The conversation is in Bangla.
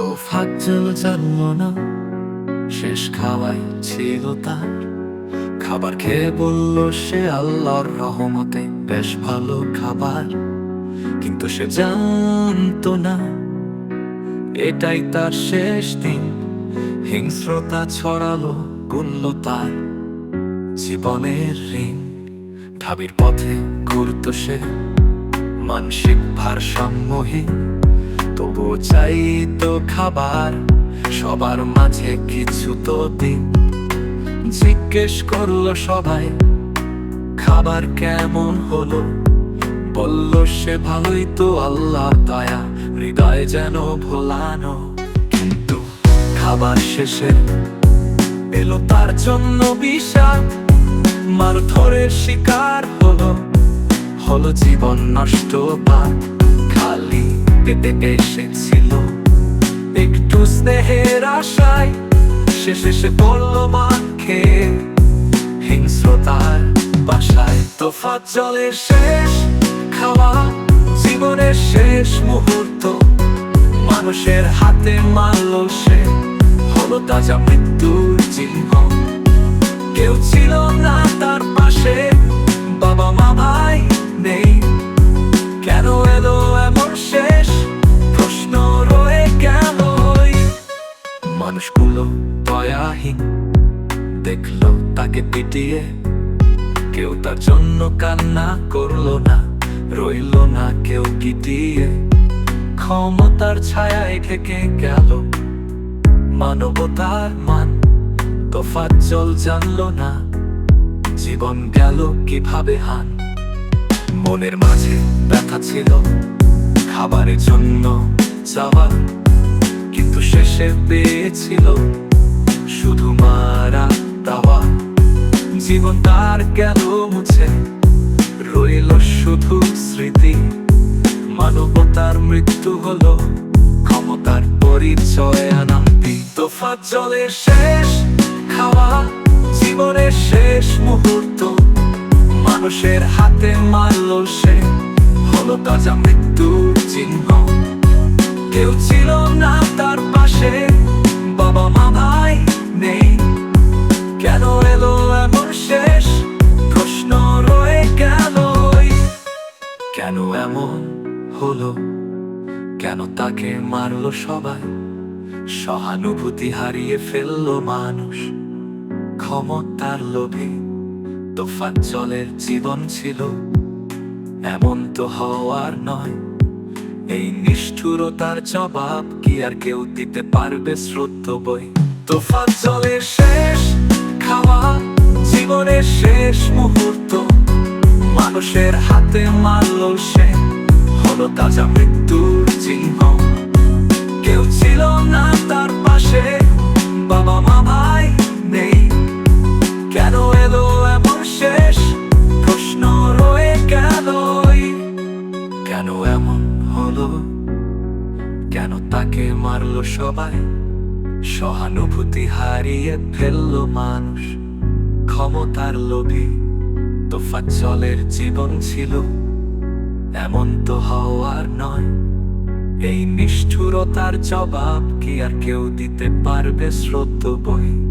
ফাজ্জল জানল না শেষ খাওয়াই ছিল তার। খাবার খেয়ে বলল, সে আল্লাহর রহমতে বেশ ভালো খাবার। কিন্তু সে জানতো না। এটাই তার শেষ দিন। হিংস্রতা ছড়ালো, গুনল তার। জীবনের ঋণ। ঢাবির পথে ঘুরত সে। মানসিক ভারসাম্যহীন। তবুও চাই তো খাবার, সবার মাঝে কিছু তো দিন। জিজ্ঞেস করল সবাই, খাবার কেমন হলো? বলল, সে ভালোই তো আল্লাহ দয়া, হৃদয় যেন ভোলানো। কিন্তু খাবার শেষে এলো তার জন্য বিষাদ মারধরের শিকার হলো। হলো জীবন নষ্ট পার খালি পেটে এসেছিল। একটু স্নেহের আশায় শেষে সে পড়ল মান খেয়ে হিংস্রতার বাসায়। তোফাত জলের শেষ খাওয়া জীবনের শেষ মুহূর্ত। মানুষের হাতে মারল সে হলো তাজা মৃত্যুর চিহ্ন। কেউ ছিল না তার পাশে বাবা মা ভাই নেই। কেন এলো এমন শেষ মানুষগুলো দয়াহীন দেখল তাকে পিটিয়ে। কেউ তার জন্য কান্না করল না, রইল না কেউ গিটিয়ে ক্ষমতার ছায়ায় থেকে গেল মানবতার মান। তোফাত জল জানলো না, জীবন গেল কীভাবে হান। মনের মাঝে ব্যথা ছিল, খাবারের জন্য চাওয়া। শেষে পেয়েছিল শুধু মারা দাওয়া জীবন তার গেল মুছে? রইল শুধু স্মৃতি। মানবতার মৃত্যু হলো ক্ষমতার পরিচয় আনা। তোফা জলের শেষ খাওয়া, জীবনের শেষ মুহূর্ত। মানুষের হাতে মারল সে, হলো তাজা মৃত্যুর চিহ্ন। কেউ ছিল না তার পাশে। বাবা মা ভাই নেই। কেন এলো এমন শেষ? প্রশ্ন রয়ে গেল কেন এমন হলো? কেন তাকে মারলো সবাই? সহানুভূতি হারিয়ে ফেলল মানুষ। ক্ষমতার লোভে তোফান জলের জীবন ছিল। এমন তো হওয়ার নয়। এই নিষ্ঠুরতার জবাব কি আর কেউ দিতে পারবে শ্রদ্ধ বই? তোফান জলের শেষ, খাওয়া জীবনের শেষ মুহূর্ত। মানুষের হাতে মারল সে, হলো তাজা মৃত্যুর চিহ্ন। কেউ ছিল না তার পাশে বাবা মা ভাই নেই। কেন এলো এমন শেষ? হলো? কেন তাকে মারলো সবাই? সহানুভূতি হারিয়ে ফেলল মানুষ। ক্ষমতার লোভী তোফা জলের জীবন ছিল। এমন তো হওয়ার নয়। এই নিষ্ঠুরতার জবাব কি আর কেউ দিতে পারবে শ্রদ্ধ বই?